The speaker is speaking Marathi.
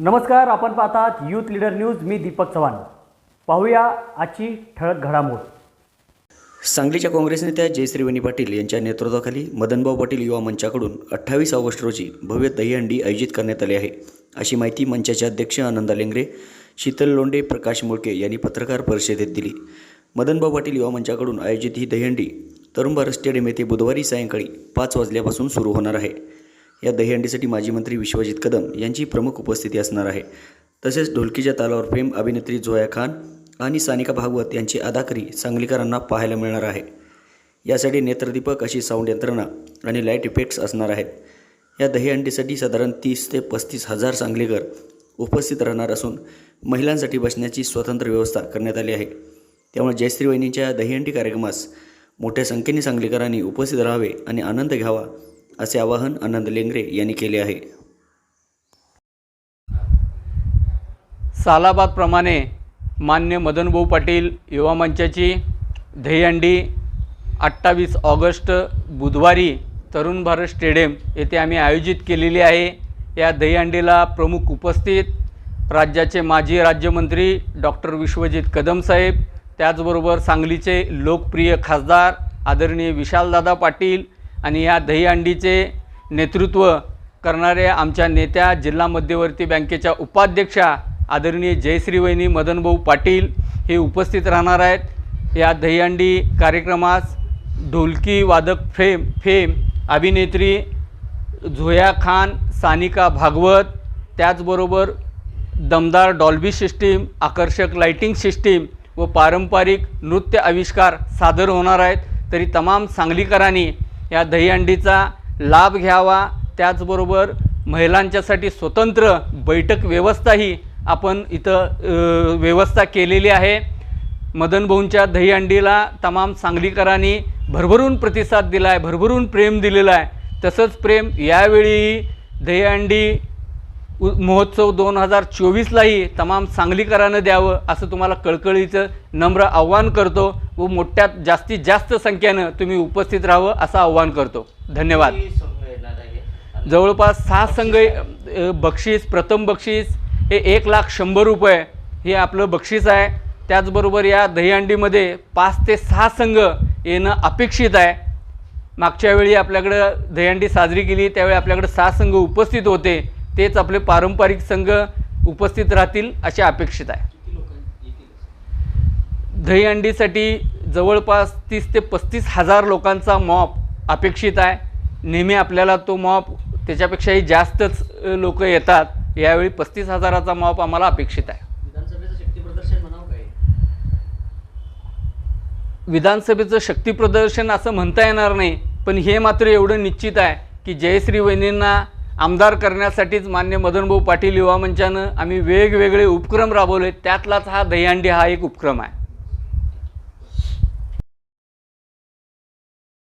नमस्कार आपण पाहतात यूथ लीडर न्यूज मी दीपक चव्हाण. पाहूया आजची ठळक घडामोड. सांगलीच्या काँग्रेस नेत्या जयश्रीवेणी पाटील यांच्या नेतृत्वाखाली मदनभाऊ पाटील युवा मंचाकडून अठ्ठावीस ऑगस्ट रोजी भव्य दहीहंडी आयोजित करण्यात आली आहे. अशी माहिती मंचाचे अध्यक्ष आनंदा लेंगरे शीतल लोंडे प्रकाश मुळके यांनी पत्रकार परिषदेत दिली. मदनभाऊ पाटील युवा मंचाकडून आयोजित ही दहीहंडी तरुण भारत स्टेडियम येथे बुधवारी सायंकाळी पाच वाजल्यापासून सुरू होणार आहे. या दहीहंडीसाठी माजी मंत्री विश्वजित कदम यांची प्रमुख उपस्थिती असणार आहे. तसेच ढोलकीच्या तालावर फेम अभिनेत्री झोया खान आणि सानिका भागवत यांची अदाकरी सांगलीकरांना पाहायला मिळणार आहे. यासाठी नेत्रदीपक अशी साऊंड यंत्रणा आणि लाइट इफेक्ट्स असणार आहेत. या दहीहंडीसाठी साधारण तीस ते पस्तीस हजार सांगलीकर उपस्थित राहणार असून महिलांसाठी बसण्याची स्वतंत्र व्यवस्था करण्यात आली आहे. त्यामुळे जयश्री वहिनींच्या दहीहंडी कार्यक्रमास मोठ्या संख्येने सांगलीकरांनी उपस्थित राहावे आणि आनंद घ्यावा असे आवाहन आनंद लेंगरे यांनी केले आहे. सालाबादप्रमाणे मान्य मदनभाऊ पाटील युवा मंचाची दहीहंडी अठ्ठावीस ऑगस्ट बुधवारी तरुण भारत स्टेडियम येथे आम्ही आयोजित केलेली आहे. या दहीहंडीला प्रमुख उपस्थित राज्याचे माजी राज्यमंत्री डॉक्टर विश्वजित कदम साहेब त्याचबरोबर सांगलीचे लोकप्रिय खासदार आदरणीय विशालदादा पाटील आणि या दहीहंडीचे नेतृत्व करणाऱ्या आमच्या नेत्या जिल्हा मध्यवर्ती बँकेच्या उपाध्यक्षा आदरणीय जयश्री वहिनी मदनभाऊ पाटील हे उपस्थित राहणार आहेत. या दहीहंडी कार्यक्रमास ढोलकी वादक फेम फेम अभिनेत्री झोया खान सानिका भागवत त्याचबरोबर दमदार डॉल्बी सिस्टीम आकर्षक लाइटिंग सिस्टीम व पारंपरिक नृत्य आविष्कार सादर होणार आहेत. तरी तमाम सांगलीकरांनी या दहीहंडीचा लाभ घ्यावा. त्याचबरोबर महिलांच्यासाठी स्वतंत्र बैठक व्यवस्थाही आपण इथं व्यवस्था केलेली आहे. मदनभाऊंच्या दहीहंडीला तमाम सांगलीकरांनी भरभरून प्रतिसाद दिला आहे भरभरून प्रेम दिलेलं आहे. तसंच प्रेम यावेळी दहीहंडी महोत्सव दोन हजार चोवीसलाही तमाम सांगलीकरानं द्यावं असं तुम्हाला कळकळीचं नम्र आव्हान करतो व मोठ्यात जास्तीत जास्त संख्येनं तुम्ही उपस्थित राहावं असं आव्हान करतो. धन्यवाद. जवळपास सहा संघ बक्षीस प्रथम बक्षीस हे एक लाख शंभर रुपये हे आपलं बक्षीस आहे. त्याचबरोबर या दहीहंडीमध्ये पाच ते सहा संघ येणं अपेक्षित आहे. मागच्या वेळी आपल्याकडं दहीहंडी साजरी केली त्यावेळी आपल्याकडं सहा संघ उपस्थित होते. तेच आपले पारंपरिक संघ उपस्थित राहतील असे अपेक्षित आहे. दहीहंडीसाठी जवळपास तीस ते पस्तीस हजार लोकांचा मॉप अपेक्षित आहे. नेहमी आपल्याला तो मॉप त्याच्यापेक्षाही जास्तच लोक येतात. यावेळी पस्तीस हजाराचा मॉप आम्हाला अपेक्षित आहे. विधानसभेचं शक्तीप्रदर्शन असं म्हणता येणार नाही पण हे मात्र एवढं निश्चित आहे की जयश्री वहिनींना आमदार करण्यासाठीच मान्य मदनभाऊ पाटील युवा मंचानं आम्ही वेगवेगळे उपक्रम राबवले. त्यातलाच हा दहीहंडी हा एक उपक्रम आहे.